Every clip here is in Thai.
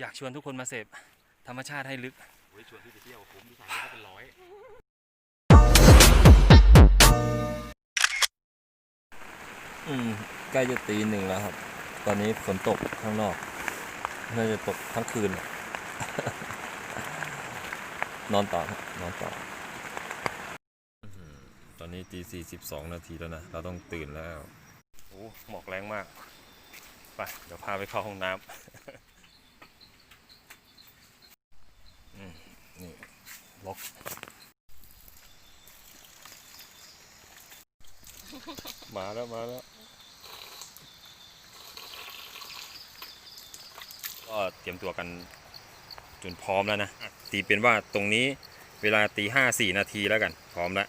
อยากชวนทุกคนมาเสพธรรมชาติให้ลึกโอ้ยชวนพี่ไปเที่ยวผมที่ถ่ายก็เป็นร้อย อืมใกล้จะตีหนึ่งแล้วครับ ตอนนี้ฝนตกข้างนอกน่าจะตกทั้งคืน นอนต่อครับนอนต่ออื้อหือตอนนี้ตีสี่สิบสองนาทีแล้วนะ เราต้องตื่นแล้ว โอ้หมอกแรงมาก ไป เดี๋ยวพาไปเข้าห้องน้ำ อืมนี่ ล็อก มาแล้วมาแล้วก็เตรียมตัวกันจนพร้อมแล้วนะ ตีเป็นว่าตรงนี้เวลาตีห้าสี่นาทีแล้วกัน พร้อมแล้ว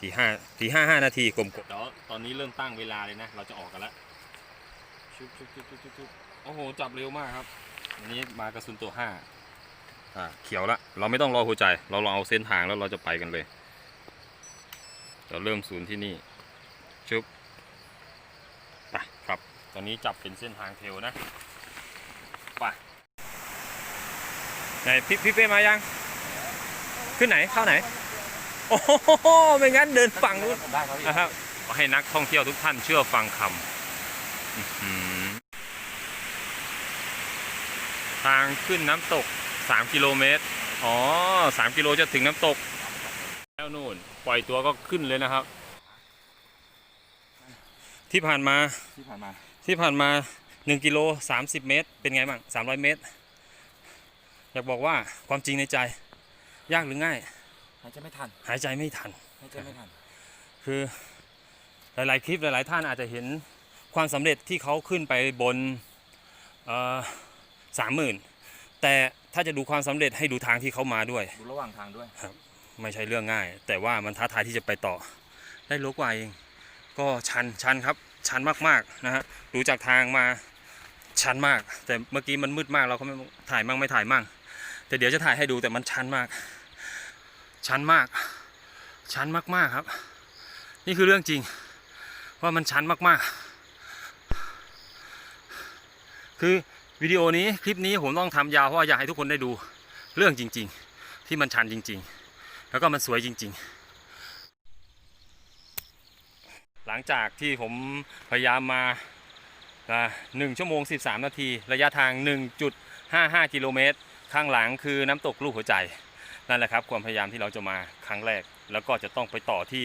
ตีห้าตีห้าห้านาทีกลมกดเดี๋ยวตอนนี้เริ่มตั้งเวลาเลยนะ เราจะออกกันแล้วชุบชุบชุบชุบชุบชุบโอ้โห จับเร็วมากครับ อันนี้มากระสุนตัวห้า อ่าเขียวละเราไม่ต้องรอหัวใจ เราลองเอาเส้นทางแล้วเราจะไปกันเลยเราเริ่มศูนย์ที่นี่ชุบไปครับ ตอนนี้จับเป็นเส้นทางเทลนะไปไหนพี่พี่เป้มายัง ขึ้นไหนเข้าไหน โอ้โหไม่งั้นเดินฝั่งนู้นนะครับขอให้นักท่องเที่ยวทุกท่านเชื่อฟังคำทางขึ้นน้ำตก 3กิโลเมตร อ๋อ3กิโลจะถึงน้ำตก แล้วนู่น ปล่อยตัวก็ขึ้นเลยนะครับ ที่ผ่านมา ที่ผ่านมา ที่ผ่านมา 1กิโล30 เมตร เป็นไงบ้าง 300 เมตร อยากบอกว่าความจริงในใจ ยากหรือง่าย หายใจไม่ทัน หายใจไม่ทัน หายใจไม่ทัน คือหลาย ๆ คลิปหลาย ๆ ท่านอาจจะเห็นความสำเร็จที่เขาขึ้นไปบนสามหมื่นแต่ ถ้าจะดูความสำเร็จให้ดูทางที่เขามาด้วยดูระหว่างทางด้วยไม่ใช่เรื่องง่าย แต่ว่ามันท้าทายที่จะไปต่อ ได้โลกว่าเองก็ชันชันครับ ชันมากๆนะฮะดูจากทางมาชันมาก แต่เมื่อกี้มันมืดมากเราก็ไม่ถ่ายมั่งไม่ถ่ายมั่ง แต่เดี๋ยวจะถ่ายให้ดูแต่มันชันมาก ชันมาก ชันมากๆครับ นี่คือเรื่องจริง ว่ามันชันมากๆ คือ วิดีโอนี้คลิปนี้ผมต้องทำยาวเพราะว่าอยากให้ทุกคนได้ดูเรื่องจริง ๆ ที่มันชันจริง ๆ แล้วก็มันสวยจริง ๆ หลังจากที่ผมพยายามมาหนึ่งชั่วโมง 13 นาที ระยะทาง 1.55 กิโลเมตร ข้างหลังคือน้ำตกลูกหัวใจ นั่นแหละครับความพยายามที่เราจะมาครั้งแรก แล้วก็จะต้องไปต่อที่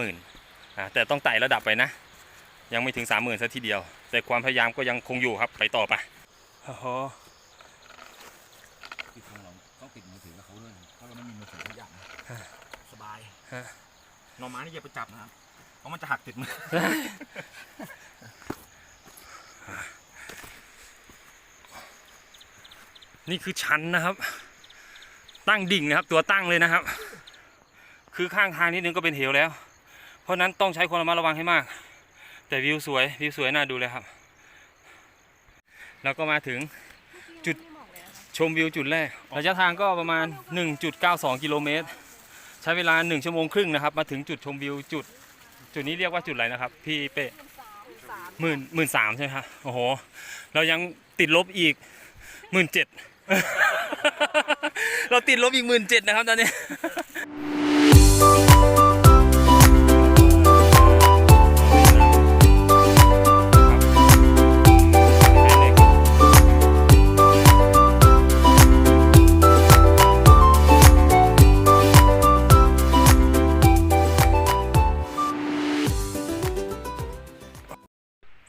30,000อ่าแต่ต้องไต่ระดับไปนะ ยังไม่ถึง 30,000ซะทีเดียว แต่ความพยายามก็ยังคงอยู่ครับ ไปต่อไป โอ้โหพี่ของเราต้องติดมือถือกับเขาด้วยเพราะเราไม่มีมือถือทุกอย่างนะสบายฮะหน่อไม้นี่อย่าไปจับนะครับเพราะมันจะหักติดมือ นี่คือชันนะครับ ตั้งดิ่งนะครับ ตัวตั้งเลยนะครับ คือข้างทางนิดนึงก็เป็นเหวแล้ว เพราะฉะนั้นต้องใช้ความระมัดระวังให้มาก แต่วิวสวยวิวสวยน่าดูเลยครับ แล้วก็มาถึงจุดชมวิวจุดแรกระยะทางก็ประมาณ 1.92 กิโลเมตร ใช้เวลา 1 ชั่วโมงครึ่งนะครับ มาถึงจุดชมวิวจุด จุดนี้เรียกว่าจุดอะไรนะครับ พี่เป้หมื่นหมื่นสามใช่ไหมครับโอ้โห เรายังติดลบอีกหมื่นเจ็ดเราติดลบอีกหมื่นเจ็ดนะครับตอนนี้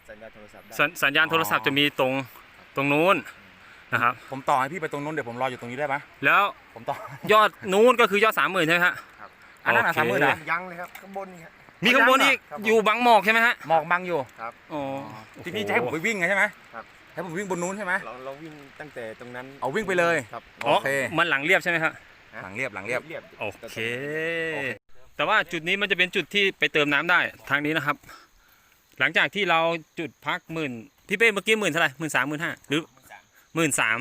สัญญาณโทรศัพท์ได้ สัญสัญญาณโทรศัพท์จะมีตรงตรงนู้นนะครับ ผมต่อให้พี่ไปตรงนู้นเดี๋ยวผมรออยู่ตรงนี้ได้ไหมแล้วผมต่อ ยอดนู้นก็คือยอดสามหมื่นใช่ไหมฮะอันนั้นอะโอเคสามหมื่นนะยังเลยครับข้างบนนี่ครับ มีข้างบนอีกครับผม อยู่บังหมอกใช่ไหมฮะหมอกบังอยู่อ๋อที่พี่จะให้ผมไปวิ่งไงใช่ไหมครับ ให้ผมวิ่งบนนู้นใช่ไหม เราเราวิ่งตั้งแต่ตรงนั้นเอาวิ่งไปเลย ครับ อ๋อโอเค มันหลังเรียบใช่ไหมฮะหลังเรียบหลังเรียบเรียบโอเคโอเค แต่ว่าจุดนี้มันจะเป็นจุดที่ไปเติมน้ำได้ทางนี้นะครับ หลังจากที่เราจุดพักหมื่นพี่เป้เมื่อกี้หมื่นเท่าไหร่หมื่นสามหมื่นห้าหรือหมื่นสาม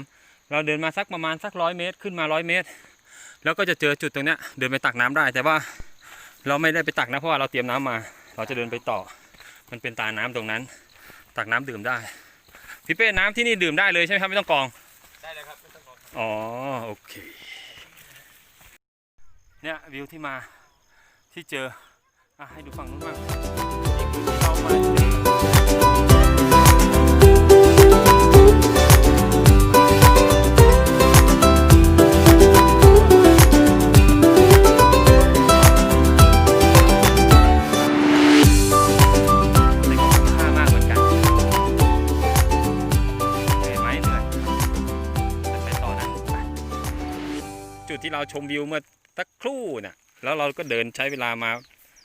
เราเดินมาสักประมาณสักร้อยเมตรขึ้นมาร้อยเมตร แล้วก็จะเจอจุดตรงเนี้ยเดินไปตักน้ำได้ แต่ว่าเราไม่ได้ไปตักนะเพราะว่าเราเตรียมน้ำมา เราจะเดินไปต่อ มันเป็นตาน้ำตรงนั้น ตักน้ำดื่มได้พี่เป้น้ำที่นี่ดื่มได้เลยใช่ไหมครับไม่ต้องกรองได้อ๋อโอเคเนี่ยวิวที่มาที่เจออะให้ดูฝั่งนู้นบ้าง ชมวิวเมื่อสักครู่น่ะแล้วเราก็เดินใช้เวลามา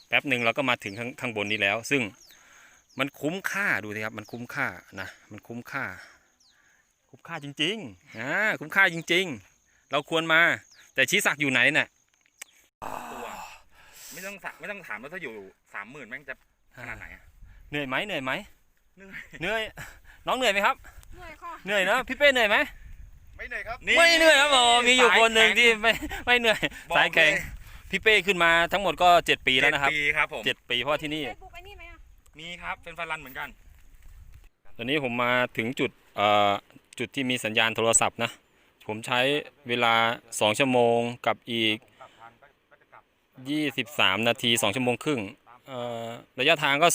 แป๊บหนึ่งเราก็มาถึงข้างข้างบนนี้แล้ว ซึ่งมันคุ้มค่าดูสิครับ มันคุ้มค่านะมันคุ้มค่า คุ้มค่าจริงๆอ่าคุ้มค่าจริง ๆ เราควรมา แต่ชี้สักอยู่ไหนน่ะตัวไม่ต้องถามไม่ต้องถามว่าถ้าอยู่สามหมื่นแม่งจะขนาดไหนอะเหนื่อยไหมเหนื่อยไหมเหนื่อยเหนื่อยน้องเหนื่อยไหมครับเหนื่อยค่ะเหนื่อยนะพี่เป้เหนื่อยไหม ไม่เหนื่อยครับ ไม่เหนื่อยครับผมมีอยู่สาคนหนึ่งแข็ที่ไม่ไม่เหนื่อยบอกสายแข็งเลยพี่เป้ขึ้นมาทั้งหมดก็เจ็ดปีแล้วนะครับเจ็ดปีครับผมเจ็ดปีเพราะว่าที่นี่เฟซบุ๊กไอ้นี่ไหมอะมีครับเป็นฟันรันเหมือนกัน ตอนนี้ผมมาถึงจุดเอ่อจุดที่มีสัญญาณโทรศัพท์นะ ผมใช้เวลา 2 ชั่วโมงกับอีก 23 นาที 2 ชั่วโมงครึ่งเอ่อระยะทางก็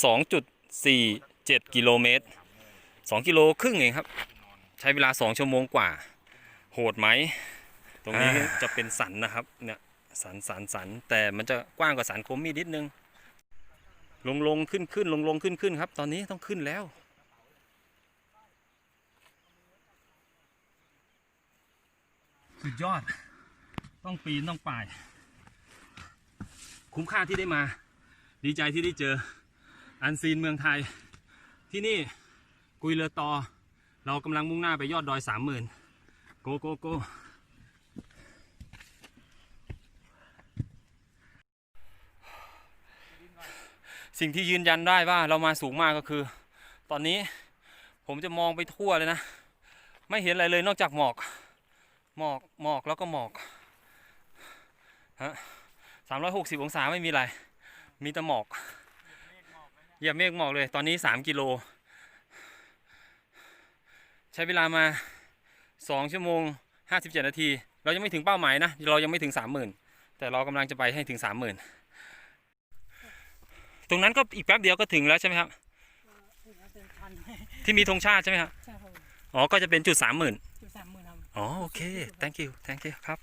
2.47 กิโลเมตร 2 กิโลครึ่งเองครับ ใช้เวลา 2 ชั่วโมงกว่า โหดไหม ตรงนี้จะเป็นสันนะครับ เนี่ยสันสันสันแต่มันจะกว้างกว่าสันโคมมีดนิดนึง ลงลงขึ้นขึ้นลงลงขึ้นขึ้นครับ ตอนนี้ต้องขึ้นแล้ว สุดยอด ต้องปีนต้องป่าย คุ้มค่าที่ได้มา ดีใจที่ได้เจอ อันซีนเมืองไทย ที่นี่กุยเรือตอ เรากำลังมุ่งหน้าไปยอดดอยสามหมื่น โกโกโกสิ่งที่ยืนยันได้ว่าเรามาสูงมากก็คือ ตอนนี้ผมจะมองไปทั่วเลยนะ ไม่เห็นอะไรเลยนอกจากหมอก หมอกหมอกแล้วก็หมอกฮะสามร้อยหกสิบองศาไม่มีอะไร มีแต่หมอกอย่าเมฆหมอกเลย ตอนนี้สามกิโล ใช้เวลามา สองชั่วโมงห้าสิบเจ็ดนาที เรายังไม่ถึงเป้าหมายนะ เรายังไม่ถึงสามหมื่นแต่เรากำลังจะไปให้ถึงสามหมื่นตรงนั้นก็อีกแป๊บเดียวก็ถึงแล้วใช่ไหมครับเป็นพันที่มีธงชาติใช่ไหมครับใช่ครับอ๋อ ก็จะเป็นจุดสามหมื่นจุดสามหมื่นครับอ๋อ โอเค thank you thank you ครับ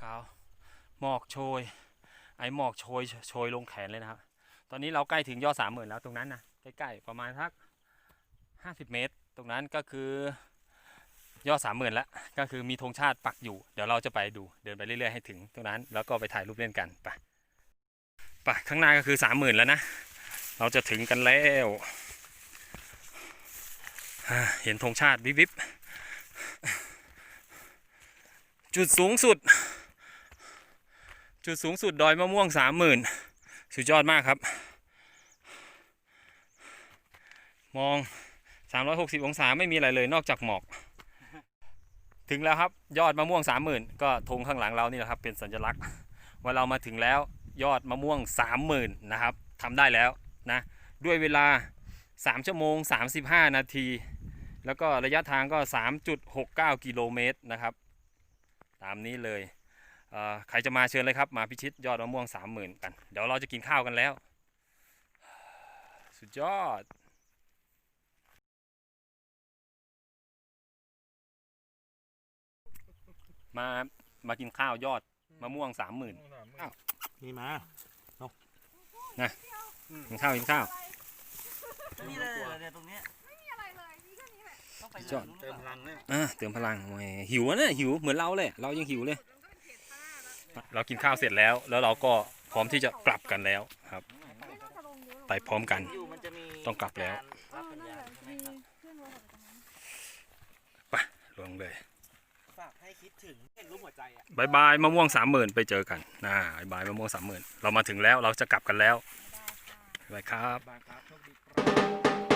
ขาวหมอกโชย ไอหมอกโชย โชยลงแขนเลยนะครับ ตอนนี้เราใกล้ถึงยอดสามหมื่นแล้วตรงนั้นนะ ใกล้ๆประมาณสักห้าสิบเมตร ตรงนั้นก็คือยอดสามหมื่นแล้วก็คือมีธงชาติปักอยู่ เดี๋ยวเราจะไปดูเดินไปเรื่อยๆให้ถึงตรงนั้น แล้วก็ไปถ่ายรูปเล่นกันไปไปข้างหน้าก็คือสามหมื่นแล้วนะ เราจะถึงกันแล้วเห็นธงชาติวิบวิบจุดสูงสุด จุดสูงสุดดอยมะม่วงสามหมื่นสุดยอดมากครับ มอง 360 องศาไม่มีอะไรเลยนอกจากหมอก ถึงแล้วครับยอดมะม่วงสามหมื่นก็ธงข้างหลังเรานี่แหละครับ เป็นสัญลักษณ์ว่าเรามาถึงแล้วยอดมะม่วงสามหมื่นนะครับทำได้แล้วนะด้วยเวลา 3 ชั่วโมง 35 นาที แล้วก็ระยะทางก็ 3.69 กิโลเมตรนะครับ ตามนี้เลยเใครจะมาเชิญเลยครับ มาพิชิตยอดมะม่วง 30,000 กัน เดี๋ยวเราจะกินข้าวกันแล้ว สุดยอด มามากินข้าวยอดมะม่วง30,000นี่มากินข้าวกินข้าวนี่เลยเนี่ยตรงเนี้ยอะไรเลยมีแค่นี้แหละต้องไปจอดเติมพลังเนี่ยอะเติมพลังแหมหิวอะเนี่ยหิวเหมือนเราเลยเรายังหิวเลย เรากินข้าวเสร็จแล้ว แล้วเราก็พร้อมที่จะกลับกันแล้วครับไม่น่าจะลงเยอะหรอกไปพร้อมกันอยู่มันจะมีต้องกลับแล้วเออนั่นแหละมีเพื่อนรถอยู่ตรงนั้นลงเลย ฝากให้คิดถึงเห็นรูปหัวใจอะบายบายมะม่วงสามหมื่นไปเจอกันนะบายบายมะม่วงสามหมื่นเรามาถึงแล้วเราจะกลับกันแล้วบ๊ายบายครับ บางครับโชคดีครับ